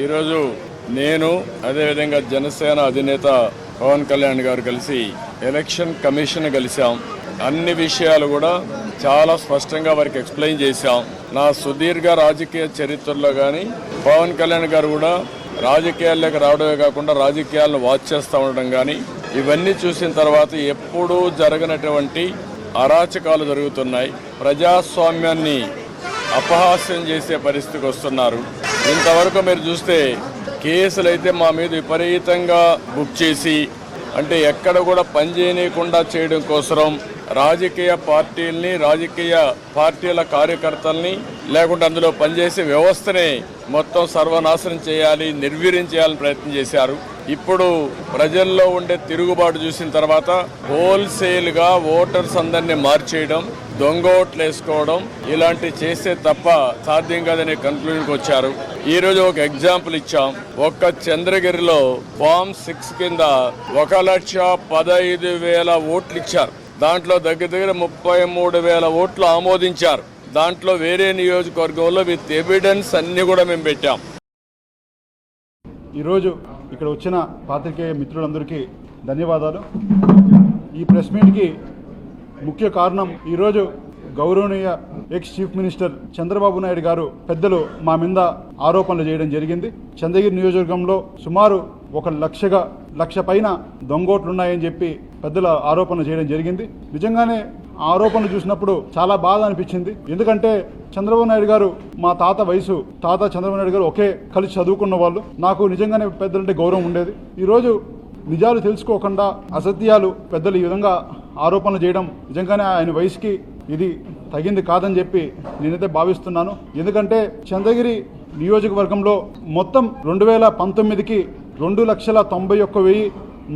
ఈరోజు నేను అదేవిధంగా జనసేన అధినేత పవన్ కళ్యాణ్ గారు కలిసి ఎలక్షన్ కమిషన్ కలిసాం అన్ని విషయాలు కూడా చాలా స్పష్టంగా వారికి ఎక్స్ప్లెయిన్ చేశాం. నా సుదీర్ఘ రాజకీయ చరిత్రలో కానీ పవన్ కళ్యాణ్ గారు కూడా రాజకీయాల్లోకి రావడమే కాకుండా రాజకీయాలను వాచ్ చేస్తూ ఉండడం కానీ ఇవన్నీ చూసిన తర్వాత ఎప్పుడూ జరగనటువంటి అరాచకాలు జరుగుతున్నాయి. ప్రజాస్వామ్యాన్ని అపహాస్యం చేసే పరిస్థితికి వస్తున్నారు. ఇంతవరకు మీరు చూస్తే కేసులు అయితే మా మీద విపరీతంగా బుక్ చేసి అంటే ఎక్కడ కూడా పనిచేయనీయకుండా చేయడం కోసం రాజకీయ పార్టీల్ని రాజకీయ పార్టీల కార్యకర్తల్ని లేకుంటే అందులో పనిచేసే వ్యవస్థని మొత్తం సర్వనాశనం చేయాలి నిర్వీర్యం చేయాలని ప్రయత్నం చేశారు. ఇప్పుడు ప్రజల్లో ఉండే తిరుగుబాటు చూసిన తర్వాత హోల్సేల్గా ఓటర్స్ అందరినీ మార్చేయడం దొంగ ఓట్లు వేసుకోవడం ఇలాంటి చేస్తే తప్ప సాధ్యం కాదనే కన్క్లూజన్కి వచ్చారు. ఈ రోజు ఒక ఎగ్జాంపుల్ ఇచ్చాం. ఒక్క చంద్రగిరిలో ఫామ్ సిక్స్ కింద ఒక లక్ష పదహైదు వేల ఓట్లు ఇచ్చారు. దాంట్లో దగ్గర దగ్గర ముప్పై మూడు వేల ఓట్లు ఆమోదించారు. దాంట్లో వేరే నియోజకవర్గంలో విత్ ఎవిడెన్స్ అన్ని కూడా మేము పెట్టాం. ఈరోజు ఇక్కడ వచ్చిన పాత్రికేయ మిత్రులందరికీ ధన్యవాదాలు. ఈ ప్రెస్ మీట్కి ముఖ్య కారణం ఈరోజు గౌరవనీయ ex chief minister Chandrababu Naidu garu పెద్దలు మా మీద ఆరోపణలు చేయడం జరిగింది. చంద్రగిరి నియోజకవర్గంలో సుమారు ఒక లక్షగా లక్ష పైన దొంగోట్లున్నాయని చెప్పి పెద్దల ఆరోపణలు చేయడం జరిగింది. నిజంగానే ఆ ఆరోపణలు చూసినప్పుడు చాలా బాధ అనిపించింది. ఎందుకంటే చంద్రబాబు నాయుడు గారు మా తాత వయసు తాత చంద్రబాబు నాయుడు గారు ఒకే కలిసి చదువుకున్న వాళ్ళు. నాకు నిజంగానే పెద్దలంటే గౌరవం ఉండేది. ఈరోజు నిజాలు తెలుసుకోకుండా అసత్యాలు పెద్దలు ఈ విధంగా ఆరోపణలు చేయడం నిజంగానే ఆయన వయసుకి ఇది తగింది కాదని చెప్పి నేనైతే భావిస్తున్నాను. ఎందుకంటే చంద్రగిరి నియోజకవర్గంలో మొత్తం రెండు వేల పంతొమ్మిదికి రెండు లక్షల తొంభై ఒక్క వెయ్యి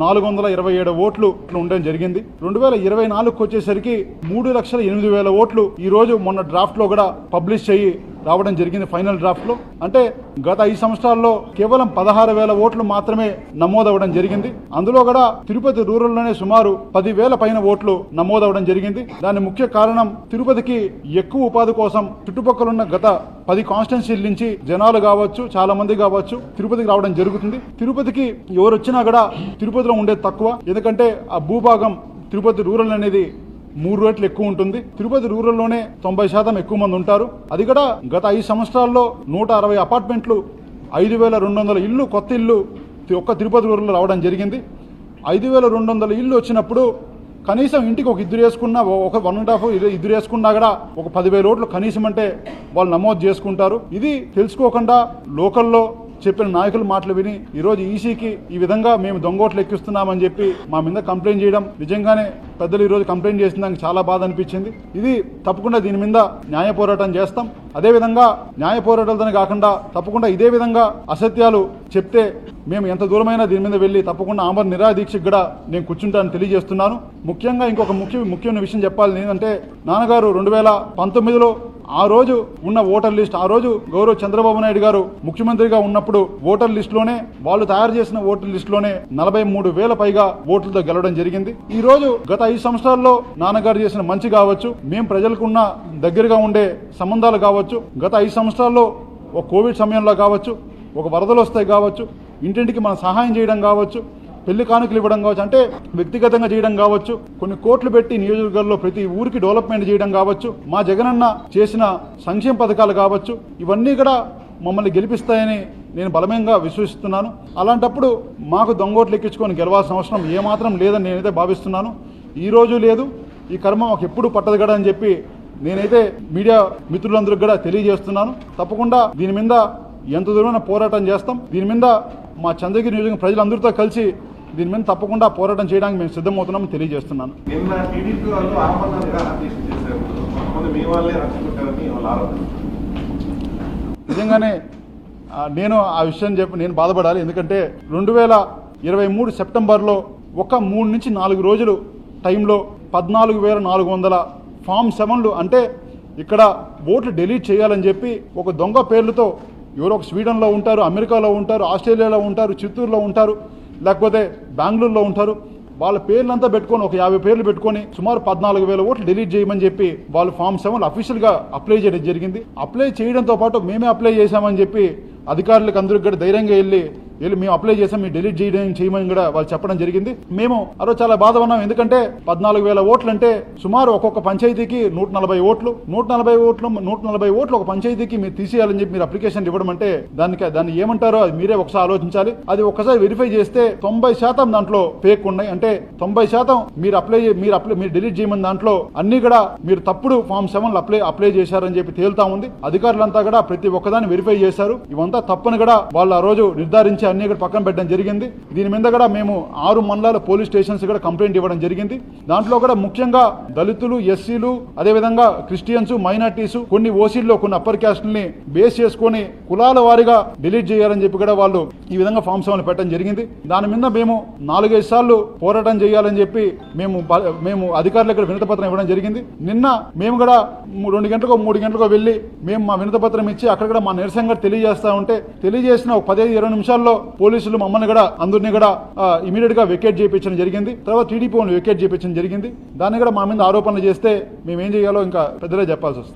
నాలుగు వందల ఇరవై ఏడు ఓట్లు ఉండడం జరిగింది. రెండు వేల ఇరవై నాలుగుకి వచ్చేసరికి మూడు లక్షల ఎనిమిది వేల ఓట్లు ఈ రోజు మొన్న డ్రాఫ్ట్లో కూడా పబ్లిష్ చేయి రావడం జరిగింది ఫైనల్ డ్రాఫ్ట్లో అంటే గత ఐదు సంవత్సరాల్లో కేవలం పదహారు వేల ఓట్లు మాత్రమే నమోదవడం జరిగింది. అందులో కూడా తిరుపతి రూరల్లోనే సుమారు పదివేల పైన ఓట్లు నమోదవడం జరిగింది. దాని ముఖ్య కారణం తిరుపతికి ఎక్కువ ఉపాధి కోసం చుట్టుపక్కల ఉన్న గత పది కాన్స్టిట్యున్సీల నుంచి జనాలు కావచ్చు చాలా మంది కావచ్చు తిరుపతికి రావడం జరుగుతుంది. తిరుపతికి ఎవరు వచ్చినా కూడా తిరుపతిలో ఉండేది తక్కువ. ఎందుకంటే ఆ భూభాగం తిరుపతి రూరల్ అనేది మూడు రెట్లు ఎక్కువ ఉంటుంది. తిరుపతి రూరల్లోనే తొంభై శాతం ఎక్కువ మంది ఉంటారు. అది కూడా గత ఐదు సంవత్సరాల్లో నూట అరవై అపార్ట్మెంట్లు ఐదు వేల రెండు వందల ఇల్లు కొత్త ఇల్లు ఒక్క తిరుపతి రూరల్లో రావడం జరిగింది. ఐదు వేల రెండు వందల ఇల్లు వచ్చినప్పుడు కనీసం ఇంటికి ఒక ఇద్దరు వేసుకున్నా ఒక వన్ అండ్ హాఫ్ ఇద్దరు వేసుకున్నా కూడా ఒక పదివేల ఓట్లు కనీసం అంటే వాళ్ళు నమోదు చేసుకుంటారు. ఇది తెలుసుకోకుండా లోకల్లో చెప్పిన నాయకుల మాటలు విని ఈరోజు ఈసీకి ఈ విధంగా మేము దొంగోట్లు ఎక్కిస్తున్నామని చెప్పి మా మీద కంప్లైంట్ చేయడం నిజంగానే పెద్దలు ఈరోజు కంప్లైంట్ చేసిన దానికి చాలా బాధ అనిపించింది. ఇది తప్పకుండా దీని మీద న్యాయ పోరాటం చేస్తాం. అదేవిధంగా న్యాయ పోరాటాలతోనే కాకుండా తప్పకుండా ఇదే విధంగా అసత్యాలు చెప్తే మేము ఎంత దూరమైనా దీని మీద వెళ్ళి తప్పకుండా ఆమర నిరాదీక్షకు కూడా నేను కూర్చుంటానని తెలియజేస్తున్నాను. ముఖ్యంగా ఇంకొక ముఖ్య ముఖ్యమైన విషయం చెప్పాలి ఏంటంటే నాన్నగారు రెండు వేల పంతొమ్మిదిలో ఆ రోజు ఉన్న ఓటర్ లిస్ట్ ఆ రోజు గౌరవ చంద్రబాబు నాయుడు గారు ముఖ్యమంత్రిగా ఉన్నప్పుడు ఓటర్ లిస్ట్లోనే వాళ్ళు తయారు చేసిన ఓటర్ లిస్ట్లోనే నలభై మూడు వేల పైగా ఓట్లతో గెలవడం జరిగింది. ఈ రోజు గత ఐదు సంవత్సరాల్లో నాన్నగారు చేసిన మంచి కావచ్చు మేము ప్రజలకు ఉన్న దగ్గరగా ఉండే సంబంధాలు కావచ్చు గత ఐదు సంవత్సరాల్లో ఒక కోవిడ్ సమయంలో కావచ్చు ఒక వరదలు వస్తాయి కావచ్చు ఇంటింటికి మనం సహాయం చేయడం కావచ్చు పెళ్ళి కానుకలు ఇవ్వడం కావచ్చు అంటే వ్యక్తిగతంగా చేయడం కావచ్చు కొన్ని కోట్లు పెట్టి నియోజకవర్గాల్లో ప్రతి ఊరికి డెవలప్మెంట్ చేయడం కావచ్చు మా జగనన్న చేసిన సంక్షేమ పథకాలు కావచ్చు ఇవన్నీ కూడా మమ్మల్ని గెలిపిస్తాయని నేను బలమెంగా విశ్వసిస్తున్నాను. అలాంటప్పుడు మాకు దొంగోట్లు ఎక్కించుకొని గెలవాల్సిన అవసరం ఏమాత్రం లేదని నేనైతే భావిస్తున్నాను. ఈ రోజు లేదు ఈ కర్మ మాకు ఎప్పుడు పట్టదు కదా అని చెప్పి నేనైతే మీడియా మిత్రులందరికీ కూడా తెలియజేస్తున్నాను. తప్పకుండా దీని మీద ఎంత దూరమైన పోరాటం చేస్తాం. దీని మీద మా చంద్రగిరి నియోజకవర్గం ప్రజలందరితో కలిసి దీని మీద తప్పకుండా పోరాటం చేయడానికి మేము సిద్ధమవుతున్నామని తెలియజేస్తున్నాను. నిజంగానే నేను ఆ విషయం చెప్పి నేను బాధపడాలి. ఎందుకంటే రెండు వేల ఇరవై మూడు సెప్టెంబర్లో ఒక మూడు నుంచి నాలుగు రోజులు టైంలో పద్నాలుగు వేల నాలుగు వందల ఫామ్ సెవెన్లు అంటే ఇక్కడ ఓట్లు డిలీట్ చేయాలని చెప్పి ఒక దొంగ పేర్లతో ఎవరో ఒక స్వీడన్లో ఉంటారు అమెరికాలో ఉంటారు ఆస్ట్రేలియాలో ఉంటారు చిత్తూరులో ఉంటారు. లేకపోతే బెంగళూరులో ఉంటారు. వాళ్ళ పేర్లంతా పెట్టుకొని ఒక యాభై పేర్లు పెట్టుకొని సుమారు పద్నాలుగు వేల ఓట్లు డిలీట్ చేయమని చెప్పి వాళ్ళు ఫామ్ సెవెన్ అఫీషియల్గా అప్లై చేయడం జరిగింది. అప్లై చేయడంతో పాటు మేమే అప్లై చేశామని చెప్పి అధికారులకు అందరికి కూడా ధైర్యంగా వెళ్ళి వీళ్ళు మేము అప్లై చేసాం మేము డిలీట్ చేయడం చేయమని కూడా వాళ్ళు చెప్పడం జరిగింది. మేము ఆ చాలా బాధ ఉన్నాం ఎందుకంటే పద్నాలుగు వేల ఓట్లు అంటే సుమారు ఒక్కొక్క పంచాయతీకి నూట నలభై ఓట్లు. నూట నలభై ఓట్లు నూట నలభై ఓట్లు ఒక పంచాయతీకి మీరు తీసేయాలని చెప్పి మీరు అప్లికేషన్ ఇవ్వడం అంటే దానికి దాన్ని ఏమంటారో అది మీరే ఒకసారి ఆలోచించాలి. అది ఒకసారి వెరిఫై చేస్తే తొంభై శాతం దాంట్లో ఫేక్ ఉన్నాయి. అంటే తొంభై శాతం మీరు అప్లై మీరు అప్లై మీరు డిలీట్ చేయమని దాంట్లో అన్ని కూడా మీరు తప్పుడు ఫామ్ సెవెన్ అప్లై అప్లై చేశారని చెప్పి తేలుతా ఉంది. అధికారులంతా కూడా ప్రతి ఒక్కదాన్ని వెరిఫై చేశారు. ఇవంతా తప్పని కూడా వాళ్ళు ఆ రోజు నిర్ధారించి అన్ని కూడా పక్కన పెట్టడం జరిగింది. దీని మీద కూడా మేము ఆరు మండలాల పోలీస్ స్టేషన్స్ కూడా కంప్లైంట్ ఇవ్వడం జరిగింది. దాంట్లో కూడా ముఖ్యంగా దళితులు ఎస్సీలు అదేవిధంగా క్రిస్టియన్స్ మైనార్టీస్ కొన్ని ఓసీల్లో కొన్ని అప్పర్ క్యాస్ట్ని బేస్ చేసుకొని కులాల వారిగా డిలీట్ చేయాలని చెప్పి కూడా వాళ్ళు ఈ విధంగా ఫామ్ సెవెన్ పెట్టడం జరిగింది. దాని మీద మేము నాలుగైదు సార్లు పోరాటం చేయాలని చెప్పి మేము మేము అధికారులకు వినతపత్రం ఇవ్వడం జరిగింది. నిన్న మేము కూడా రెండు గంటలకు మూడు గంటలకు వెళ్ళి మేము మా వినతపత్రం ఇచ్చి అక్కడ కూడా మా నిరసనగా తెలియజేస్తా ఉంటే తెలియజేసిన ఒక పదిహేను ఇరవై నిమిషాల్లో పోలీసులు మమ్మల్ని కూడా అందరినీ కూడా ఇమీడియట్గా వెకేట్ చేయించడం జరిగింది. తర్వాత టీడీపీ వెకేట్ చేయించడం జరిగింది. దాన్ని కూడా మా మీద ఆరోపణలు చేస్తే మేము ఏం చేయాలో ఇంకా పెద్దలే చెప్పాల్సి వస్తుంది.